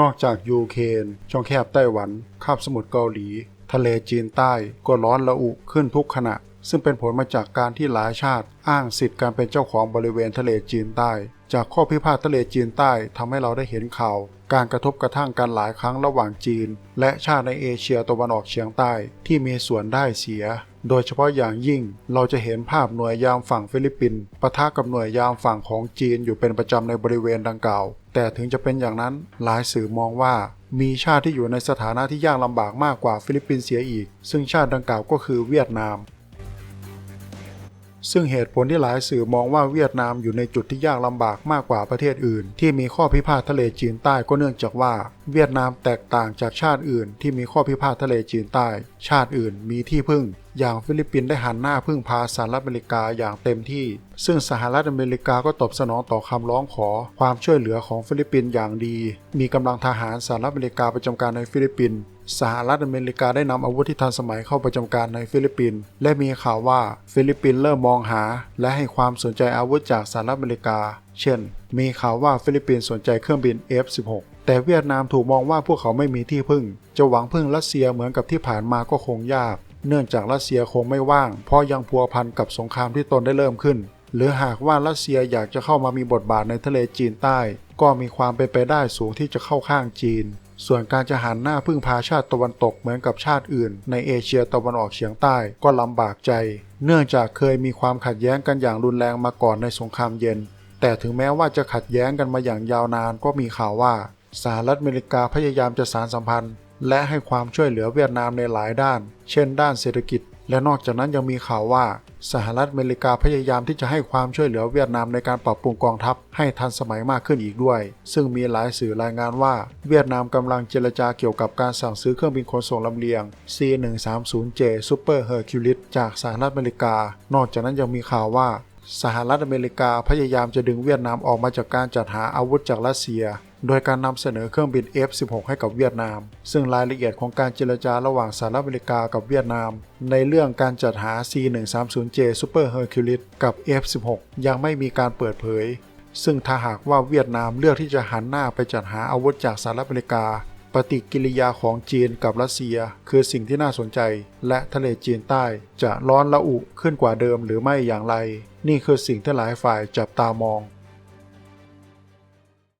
นอกจากยูเครนช่องแคบไต้หวันคาบสมุทรเกาหลี ทะเลจีนใต้ก็ร้อนระอุขึ้นทุกขณะ ซึ่งเป็นผลมาจากการที่หลายชาติอ้างสิทธิ์การเป็นเจ้าของบริเวณทะเลจีนใต้ จากข้อพิพาททะเลจีนใต้ทำให้เราได้เห็นข่าว การกระทบกระทั่งกันหลายครั้งระหว่างจีน และชาติในเอเชียตะวันออกเฉียงใต้ที่มีส่วนได้เสีย โดยเฉพาะอย่างยิ่งเราจะเห็นภาพหน่วยยามฝั่งฟิลิปปินส์ปะทะกับหน่วยยามฝั่งของจีนอยู่เป็นประจำในบริเวณดังกล่าว แต่ถึงจะเป็นอย่างนั้นหลายสื่อมองว่า มีชาติที่อยู่ในสถานะที่ยากลำบากมากกว่าฟิลิปปินส์เสียอีก ซึ่งชาติดังกล่าวก็คือเวียดนามซึ่งเหตุผลที่หลายสื่อมองว่าเวียดนามอยู่ในจุดที่ยากลำบากมากกว่าประเทศอื่น ที่มีข้อพิพาททะเลจีนใต้ก็เนื่องจากว่า เวียดนามแตกต่างจากชาติอื่น ที่มีข้อพิพาททะเลจีนใต้ ชาติอื่นมีที่พึ่ง อย่างฟิลิปปินส์ได้หันหน้าพึ่งพาสหรัฐอเมริกาอย่างเต็มที่ ซึ่งสหรัฐอเมริกาก็ตอบสนองต่อคำร้องขอความช่วยเหลือของฟิลิปปินส์อย่างดี มีกำลังทหารสหรัฐอเมริกาประจำการในฟิลิปปินส์สหรัฐอเมริกาได้นำอาวุธที่ทันสมัยเข้าประจำการในฟิลิปปินส์และมีข่าวว่าฟิลิปปินส์เริ่มมองหา และให้ความสนใจอาวุธจากสหรัฐอเมริกา เช่น มีข่าวว่าฟิลิปปินส์สนใจเครื่องบิน F-16 แต่เวียดนามถูกมองว่าพวกเขาไม่มีที่พึ่ง จะหวังพึ่งรัสเซียเหมือนกับที่ผ่านมาก็คงยาก เนื่องจากรัสเซียคงไม่ว่าง เพราะยังพัวพันกับสงครามที่ตนได้เริ่มขึ้น หรือหากว่ารัสเซียอยากจะเข้ามามีบทบาทในทะเลจีนใต้ ก็มีความเป็นไปได้สูงที่จะเข้าข้างจีน ส่วนการจะหันหน้าพึ่งพาชาติตะวันตกเหมือนกับชาติอื่น ในเอเชียตะวันออกเฉียงใต้ก็ลำบากใจ เนื่องจากเคยมีความขัดแย้งกันอย่างรุนแรงมาก่อนในสงครามเย็น แต่ถึงแม้ว่าจะขัดแย้งกันมาอย่างยาวนานก็มีข่าวว่าสหรัฐอเมริกาพยายามจะสานสัมพันธ์ และให้ความช่วยเหลือเวียดนามในหลายด้าน เช่น ด้านเศรษฐกิจ และนอกจากนั้นยังมีข่าวว่า สหรัฐอเมริกาพยายามที่จะให้ความช่วยเหลือเวียดนามในการปรับปรุงกองทัพให้ทันสมัยมากขึ้นอีกด้วย ซึ่งมีหลายสื่อรายงานว่า เวียดนามกำลังเจรจาเกี่ยวกับการสั่งซื้อเครื่องบินขนส่งลำเลียง C130J Super Hercules จากสหรัฐอเมริกา นอกจากนั้นยังมีข่าวว่า สหรัฐอเมริกาพยายามจะดึงเวียดนามออกมาจากการจัดหาอาวุธจากรัสเซีย โดยการนำเสนอเครื่องบิน F-16 ให้กับเวียดนาม ซึ่งรายละเอียดของการเจรจาระหว่างสหรัฐอเมริกากับเวียดนาม ในเรื่องการจัดหา C130J Super Hercules กับ F-16 ยังไม่มีการเปิดเผย ซึ่งถ้าหากว่าเวียดนามเลือกที่จะหันหน้าไปจัดหาอาวุธจากสหรัฐอเมริกา ปฏิกิริยาของจีนกับรัสเซีย คือสิ่งที่น่าสนใจ และทะเลจีนใต้จะร้อนระอุขึ้นกว่าเดิมหรือไม่อย่างไร นี่คือสิ่งที่หลายฝ่ายจับตามอง